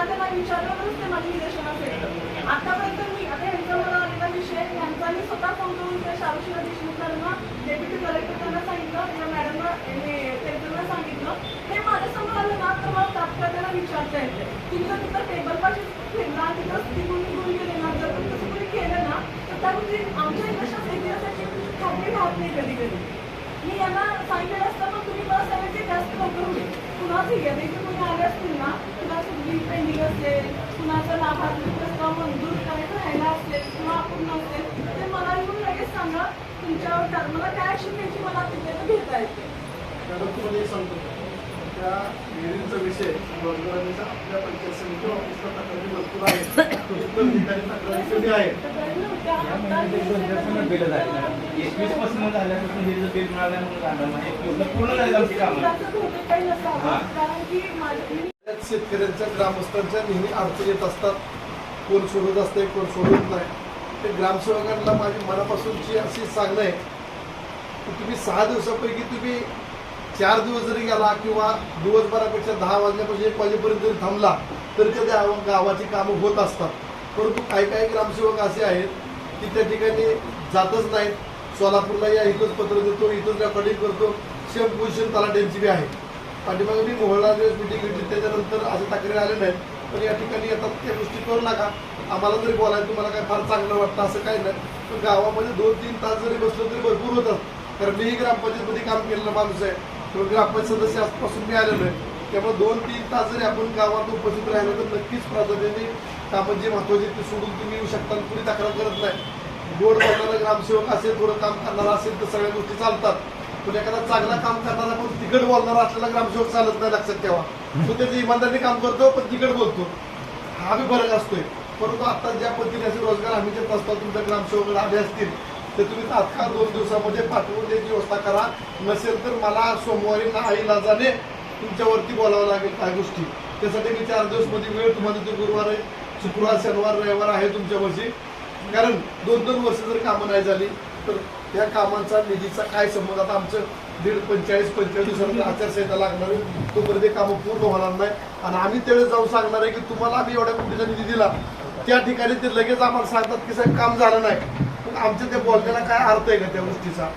मला त्यांना विचारल्यावरच ते माझे निदर्शन असेल आतापर्यंत मी आता ह्यांचा मला आलेला विषय यांचा मी स्वतः फोन करून त्या शारुशिला देशमुखांना डेप्युटी कलेक्टर त्यांना सांगितलं या मॅडमला त्यांना सांगितलं. हे माझ्यासमोर आलं ना तर मला तात्काळ त्यांना विचारता येते तिथं तिथं टेबल पाशी फिरला तिथं तिथून निघून गेले ना जर तुम्ही तसं कोणी केलं ना तर त्या गोष्टी आमच्या कशा इतिहासाची खात्री राहत नाही कधी कधी मी यांना सांगितलं असतं पण तुम्ही मला सांगायचे जास्त लवकर होईल पुन्हा ठीक आहे आले असतील ना कुणाचं बिल पेंडिंग असेल कुणाचा लाभार्थी प्रस्ताव मंजूर करायचं राहिला असेल किंवा अपूर्ण असेल ते मला येऊन लगेच सांगा. तुमच्यावर मला काय ऍक्शन घ्यायची मला तिथे घेता येते. मॅडम तुम्हाला एक सांगतो. त्या विहिरींचा विषय रोजगारांचा आपल्या पंचायत समिती ऑफिसला तक्रारी भरपूर आहेत. इतर ठिकाणी तक्रारी नव्हतं. आता एकवीस ते- पासून झाल्यापासून हे जर बिल मिळाल्यामुळे झालं पूर्ण झाली आमची कामं. शेतकऱ्यांच्या ग्रामस्थांच्या नेहमी अडचणी येत असतात. कोण सोडत असते कोण सोडत नाही. ते ग्रामसेवकांना माझी मनापासूनची अशी सांगणं आहे की तुम्ही सहा दिवसापैकी तुम्ही चार दिवस जरी गेला किंवा दिवसभरापेक्षा दहा वाजल्यापासून एक वाजेपर्यंत जरी थांबला तरी त्या गावाची कामं होत असतात. परंतु काही काही ग्रामसेवक असे आहेत की त्या ठिकाणी जातच नाहीत. सोलापूरला या इथंच पत्र देतो इथंच रेकॉर्डिंग करतो. सेम पोझिशन तलाट्यांची बी आहे. पाठीमागे मी मोहळा दिवस मिटिंग घेतली त्याच्यानंतर असं तक्रारी आले नाही पण या ठिकाणी येतात त्या गोष्टी करू नका. आम्हाला जरी बोलायला तुम्हाला काय फार चांगलं वाटतं असं काही नाही. पण गावामध्ये दोन तीन तास जरी बसलो तरी भरपूर होतात कारण मीही ग्रामपंचायतमध्ये काम केलेलं माणूस आहे. किंवा ग्रामपंचायत सदस्य आजपासून मी आलेलो आहे. त्यामुळे दोन तीन तास जरी आपण गावात उपस्थित राहिलो तर नक्कीच प्राधान्याने कामं जे महत्त्वाचे ते सोडून तुम्ही येऊ शकता आणि कुणी तक्रार करत नाही. गोड बनणारा ग्रामसेवक असेल थोडं काम करणारा असेल तर सगळ्या गोष्टी चालतात. पण एखादा चांगला काम करणारा पण तिकड बोलणारा असलेला ग्रामसेवक चालत नाही लक्षात ठेवा. तो त्याची इमानदारी काम करतो पण तिकड बोलतो. हा बी फरक असतोय. परंतु आता ज्या पद्धतीने असे रोजगार हमी देत असतात तुमच्या ग्रामसेवकाला आले असतील तर तुम्ही तात्काळ दोन दिवसामध्ये पाठवून द्यायची व्यवस्था करा. नसेल तर मला सोमवारी ना आईला जाणे तुमच्यावरती बोलावं लागेल काय गोष्टी. त्यासाठी मी चार दिवसमध्ये वेळ तुम्हाला ते गुरुवार आहे शुक्रवार शनिवार रविवार आहे तुमच्यापाशी. कारण दोन दोन वर्ष जर कामं नाही झाली तर त्या कामांचा निधीचा काय संबंध? आता आमचं दीड पंचेचाळीस पंचेचाळीस दिवसानंतर आचारसंहिता लागणार आहे. तोपर्यंत ते कामं पूर्ण होणार नाही. आणि आम्ही त्यावेळेस जाऊन सांगणार आहे की तुम्हाला आम्ही एवढ्या कोटीचा निधी दिला. त्या ठिकाणी ते लगेच आम्हाला सांगतात की साहेब काम झालं नाही. पण आमच्या त्या बोलण्याला काय अर्थ आहे का त्या गोष्टीचा?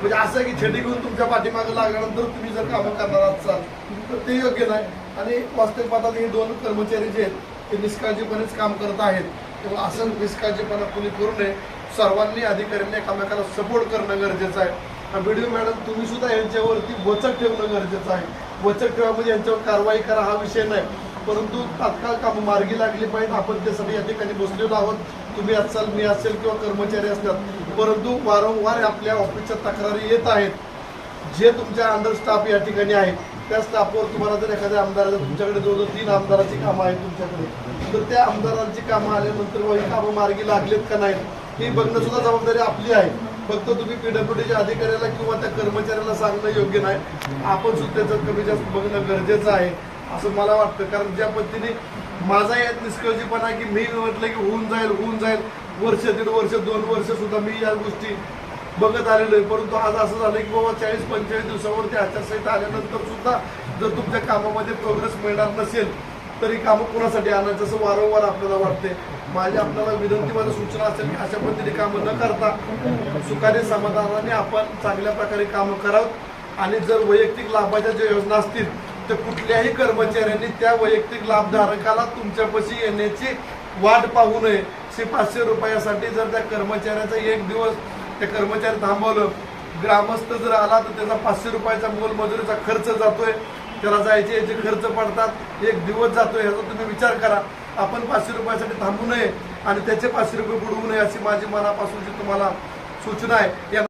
म्हणजे असं आहे की छेडी घेऊन तुमच्या पाठीमागे लागल्यानंतर तुम्ही जर कामं करणार असाल तर ते योग्य नाही. आणि वास्तविक पाहतात हे दोन कर्मचारी जे आहेत ते निष्काळजीपणेच काम करत आहेत. तेव्हा असं निष्काळजीपणा कोणी करू नये सर्वांनी अधिकाऱ्यांनी एकामेकाला सपोर्ट करणं गरजेचं आहे. व्हिडिओ मॅडम तुम्ही सुद्धा यांच्यावरती वचक ठेवणं गरजेचं आहे. वचक ठेवा म्हणजे यांच्यावर कारवाई करा हा विषय नाही. परंतु तात्काळ काम मार्गी लागली पाहिजे. आपण त्यासाठी या ठिकाणी बसलेलो आहोत. तुम्ही असाल मी असेल किंवा कर्मचारी असतात. परंतु वारंवार आपल्या ऑफिसच्या तक्रारी येत आहेत. जे तुमच्या अंडर स्टाफ या ठिकाणी आहे त्या स्टाफवर तुम्हाला जर एखाद्या आमदाराचं तुमच्याकडे जवळजवळ तीन आमदाराची कामं आहेत तुमच्याकडे. तर त्या आमदारांची कामं आल्यानंतर व ही कामं मार्गी लागलेत का नाहीत हे बघणं सुद्धा जबाबदारी आपली आहे. फक्त तुम्ही पीडब्ल्यूडीच्या अधिकाऱ्याला किंवा त्या कर्मचाऱ्याला सांगणं योग्य नाही. आपण सुद्धा त्याचं कमी जास्त बघणं गरजेचं आहे असं मला वाटतं. कारण ज्या पद्धतीने माझा यात निष्काळजीपणा की मी म्हटलं की होऊन जाईल होऊन जाईल. वर्ष दीड वर्ष दोन वर्ष सुद्धा मी या गोष्टी बघत आलेलो आहे. परंतु आज असं झालं की बाबा चाळीस पंचेचाळीस दिवसावरती आचारसंहिता आल्यानंतर सुद्धा जर तुमच्या कामामध्ये प्रोग्रेस मिळणार नसेल तरी कामं कोणासाठी आणायचं असं वारंवार आपल्याला वाटते माझी आपल्याला विनंती माझ्या सूचना असेल की अशा पद्धतीने कामं न करता सुखाने समाधानाने आपण चांगल्या प्रकारे कामं करावं. आणि जर वैयक्तिक लाभाच्या ज्या योजना असतील तर कुठल्याही कर्मचाऱ्यांनी त्या वैयक्तिक लाभधारकाला तुमच्यापाशी येण्याची वाट पाहू नये. शे पाचशे रुपयासाठी जर त्या कर्मचाऱ्याचा एक दिवस त्या कर्मचारी थांबवलं ग्रामस्थ जर आला तर त्याचा पाचशे रुपयाचा मोलमजुरीचा खर्च जातोय. त्याला जायचे याचे खर्च पडतात एक दिवस जातो याचा तुम्ही विचार करा. आपण पाचशे रुपयासाठी थांबू नये आणि त्याचे पाचशे रुपये बुडवू नये अशी माझी मनापासूनची तुम्हाला सूचना आहे. या